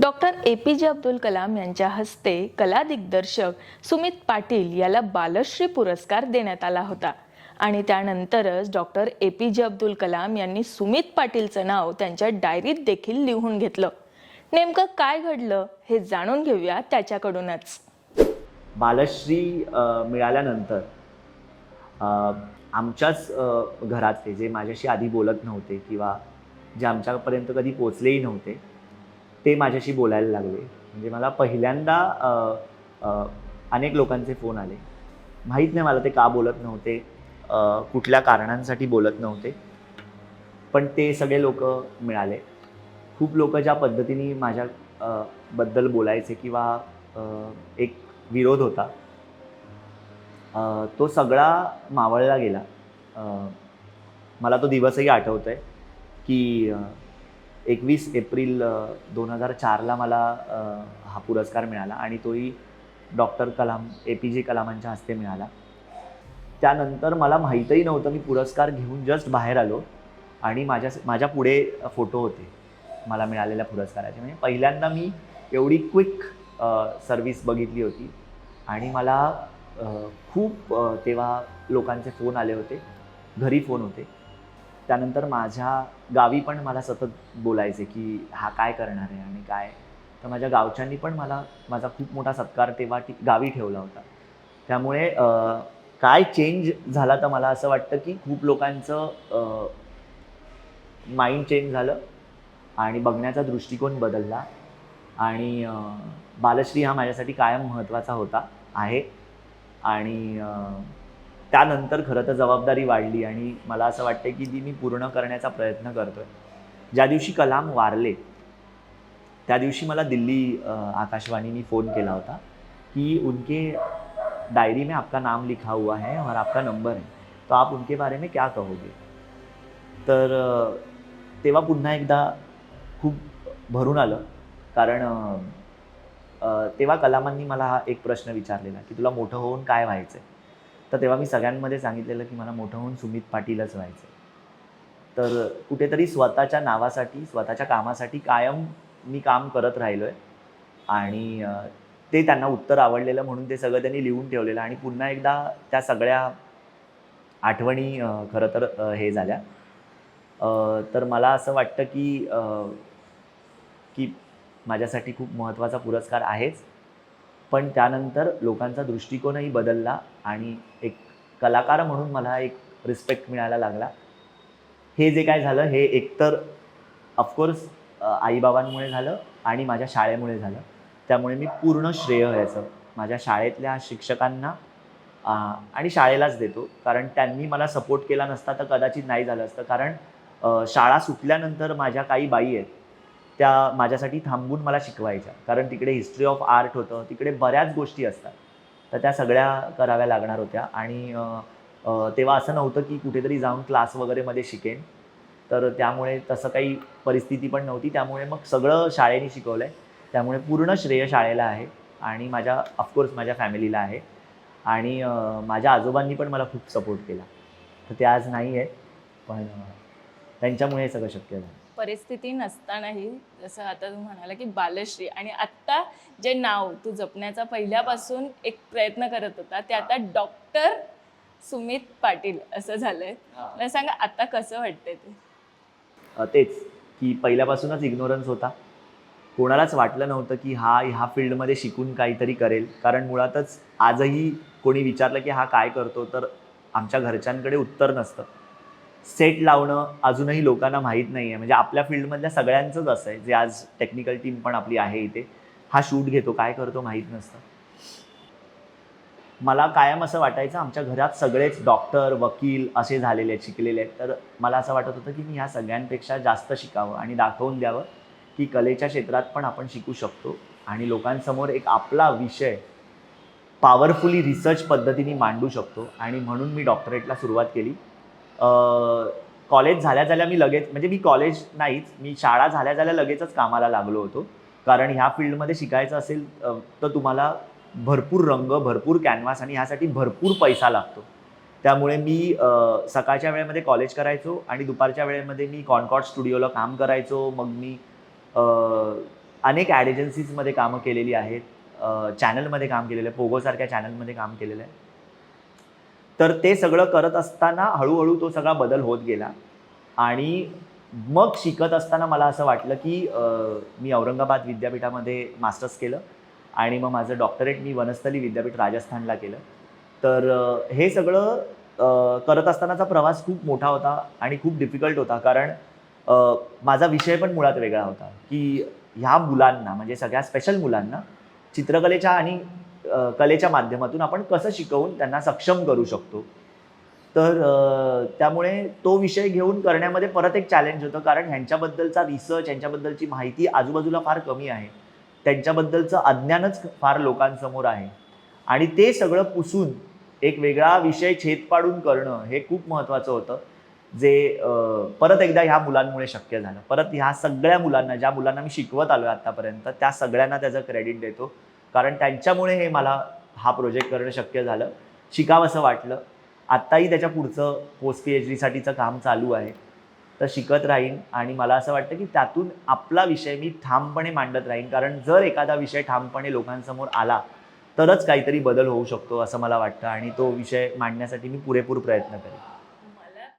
Doctor A P जे अब्दुल कलाम यांच्या हस्ते कला दिग्दर्शक सुमित पाटील याला बालश्री पुरस्कार देण्यात आला होता. आणि त्यानंतरच डॉक्टर ए पी जे अब्दुल कलाम यांनी सुमित पाटीलचं नाव त्यांच्या डायरीत देखील लिहून घेतलं. नेमकं काय घडलं हे जाणून घेऊया त्याच्याकडूनच. बालश्री मिळाल्यानंतर आमच्याच घरातले जे माझ्याशी आधी बोलत नव्हते किंवा जे आमच्यापर्यंत कधी पोचलेही नव्हते ते माझ्याशी बोलायला लागले. म्हणजे मला पहिल्यांदा अनेक लोकांचे फोन आले. माहीत नाही मला ते का बोलत नव्हते कुठल्या कारणांसाठी बोलत नव्हते. पण ते सगळे लोक मिळाले. खूप लोक ज्या पद्धतीने माझ्या बद्दल बोलायचे किंवा एक विरोध होता तो सगळा मावळला गेला. मला तो दिवसही आठवतो आहे की एकवीस एप्रिल दोन हजार चारला मला हा पुरस्कार मिळाला आणि तोही डॉक्टर कलाम ए पी जे कलामांच्या हस्ते मिळाला. त्यानंतर मला माहीतही नव्हतं मी पुरस्कार घेऊन जस्ट बाहेर आलो आणि माझ्या माझ्या पुढे फोटो होते मला मिळालेल्या पुरस्काराचे. म्हणजे पहिल्यांदा मी एवढी क्विक सर्विस बघितली होती आणि मला खूप तेव्हा लोकांचे फोन आले होते घरी फोन होते. त्यानंतर माझ्या गावी पण मला सतत बोलायचे की हा काय करणार आहे आणि काय. तर माझ्या गावच्यांनी पण मला माझा खूप मोठा सत्कार तेव्हा गावी ठेवला होता. त्यामुळे काय चेंज झाला तर मला असं वाटतं की खूप लोकांचं माइंड चेंज झालं आणि बघण्याचा दृष्टिकोन बदलला आणि बालश्री हा माझ्यासाठी कायम महत्त्वाचा होता आहे. आणि त्यानंतर खरं तर जबाबदारी वाढली आणि मला असं वाटतं की ती मी पूर्ण करण्याचा प्रयत्न करतोय. ज्या दिवशी कलाम वारले त्या दिवशी मला दिल्ली आकाशवाणीने फोन केला होता कि उनके डायरी में आपका नाम लिखा हुआ है और आपका नंबर है तो आप उनके बारे में क्या कहोगे? तर तेव्हा पुन्हा एकदा खूप भरून आलं. कारण तेव्हा कलामांनी मला हा एक प्रश्न विचारलेला की तुला मोठं होऊन काय व्हायचं आहे तर तेव्हा मी सगळ्यांमध्ये सांगितलेलं की मला मोठं होऊन सुमित पाटीलच व्हायचं आहे तर कुठेतरी स्वतःच्या नावासाठी स्वतःच्या कामासाठी कायम मी काम करत राहिलो आहे आणि ते त्यांना उत्तर आवडलेलं म्हणून ते सगळं त्यांनी लिहून ठेवलेलं आणि पुन्हा एकदा त्या सगळ्या आठवणी खरं तर हे झाल्या. तर मला असं वाटतं की की माझ्यासाठी खूप महत्त्वाचा पुरस्कार आहेच. पण त्यानंतर लोकांचा दृष्टिकोनही बदलला आणि एक कलाकार म्हणून मला एक रिस्पेक्ट मिळायला लागला. हे जे काय झालं हे एकतर ऑफकोर्स आईबाबांमुळे झालं आणि माझ्या शाळेमुळे झालं. त्यामुळे मी पूर्ण श्रेय याचं माझ्या शाळेतल्या शिक्षकांना आणि शाळेलाच देतो. कारण त्यांनी मला सपोर्ट केला नसता तर कदाचित नाही झालं असतं. कारण शाळा सुटल्यानंतर माझ्या काही बाई आहेत त्या माझ्यासाठी थांबून मला शिकवायच्या. कारण तिकडे हिस्ट्री ऑफ आर्ट होतं तिकडे बऱ्याच गोष्टी असतात. तर त्या सगळ्या कराव्या लागणार होत्या. आणि तेव्हा असं नव्हतं की कुठेतरी जाऊन क्लास वगैरेमध्ये शिकेन. तर त्यामुळे तसं काही परिस्थिती पण नव्हती. त्यामुळे मग सगळं शाळेने शिकवलं आहे त्यामुळे पूर्ण श्रेय शाळेला आहे. आणि माझ्या ऑफकोर्स माझ्या फॅमिलीला आहे. आणि माझ्या आजोबांनी पण मला खूप सपोर्ट केला. तर ते आज नाही आहेत पण त्यांच्यामुळे हे सगळं शक्य झालं. परिस्थिती नसतानाही जसं आता तू म्हणाला की बालश्री आणि आत्ता जे नाव तू जपण्याचा पहिल्यापासून एक प्रयत्न करत होता ते आता डॉक्टर सुमित पाटील असं झालंय. मला सांगा आता कसं वाटतंय ते? तेच की पहिल्यापासूनच इग्नोरन्स होता. कोणालाच वाटलं नव्हतं की हा ह्या फील्डमध्ये शिकून काहीतरी करेल. कारण मुळातच आजही कोणी विचारलं की हा काय करतो तर आमच्या घरच्यांकडे उत्तर नसतं. सेट लावणं अजूनही लोकांना माहीत नाही आहे म्हणजे आपल्या फील्डमधल्या सगळ्यांचंच असं आहे. जे आज टेक्निकल टीम पण आपली आहे इथे. हा शूट घेतो काय करतो माहीत नसतं. मला कायम असं वाटायचं आमच्या घरात सगळेच डॉक्टर वकील असे झालेले आहेत शिकलेले आहेत. तर मला असं वाटत होतं की मी ह्या सगळ्यांपेक्षा जास्त शिकावं आणि दाखवून द्यावं की कलेच्या क्षेत्रात पण आपण शिकू शकतो. आणि लोकांसमोर एक आपला विषय पॉवरफुली रिसर्च पद्धतीने मांडू शकतो. आणि म्हणून मी डॉक्टरेटला सुरुवात केली. कॉलेज झाल्या झाल्या मी लगेच म्हणजे मी कॉलेज नाहीच मी शाळा झाल्या झाल्या लगेचच कामाला लागलो होतो. कारण ह्या फील्डमध्ये शिकायचं असेल तर तुम्हाला भरपूर रंग भरपूर कॅनव्हास आणि ह्यासाठी भरपूर पैसा लागतो. त्यामुळे मी सकाळच्या वेळेमध्ये कॉलेज करायचो आणि दुपारच्या वेळेमध्ये मी कॉनकॉर्ड स्टुडिओला काम करायचो. मग मी अनेक ॲड एजन्सीजमध्ये कामं केलेली आहेत. चॅनलमध्ये काम केलेलं आहे. पोगोसारख्या चॅनलमध्ये काम केलेलं आहे. तर ते सगळं करत असताना हळूहळू तो सगळा बदल होत गेला. आणि मग शिकत असताना मला असं वाटलं की मी औरंगाबाद विद्यापीठामध्ये मास्टर्स केलं आणि मग माझं डॉक्टरेट मी वनस्थली विद्यापीठ राजस्थानला केलं. तर हे सगळं करत असतानाचा प्रवास खूप मोठा होता आणि खूप डिफिकल्ट होता कारण माझा विषय पण मुळात वेगळा होता की ह्या मुलांना म्हणजे सगळ्या स्पेशल मुलांना चित्रकलेच्या आणि कलेच्या माध्यमातून आपण कसं शिकवून त्यांना सक्षम करू शकतो. तर त्यामुळे तो विषय घेऊन करण्यामध्ये परत एक चॅलेंज होतं. कारण ह्यांच्याबद्दलचा रिसर्च यांच्याबद्दलची माहिती आजूबाजूला फार कमी आहे. त्यांच्याबद्दलचं अज्ञानच फार लोकांसमोर आहे. आणि ते सगळं पुसून एक वेगळा विषय छेद पाडून करणं हे खूप महत्त्वाचं होतं. जे परत एकदा ह्या मुलांमुळे शक्य झालं. परत ह्या सगळ्या मुलांना ज्या मुलांना मी शिकवत आलो आत्तापर्यंत त्या सगळ्यांना त्याचं क्रेडिट देतो. कारण त्यांच्यामुळे हे मला हा प्रोजेक्ट करणं शक्य झालं. शिकावंसं वाटलं. आत्ताही त्याच्या पुढचं पोस्ट पी एच डीसाठीचं काम चालू आहे. तर शिकत राहीन आणि मला असं वाटतं की त्यातून आपला विषय मी ठामपणे मांडत राहीन. कारण जर एखादा विषय ठामपणे लोकांसमोर आला तरच काहीतरी बदल होऊ शकतो असं मला वाटतं आणि तो विषय मांडण्यासाठी मी पुरेपूर प्रयत्न करेन.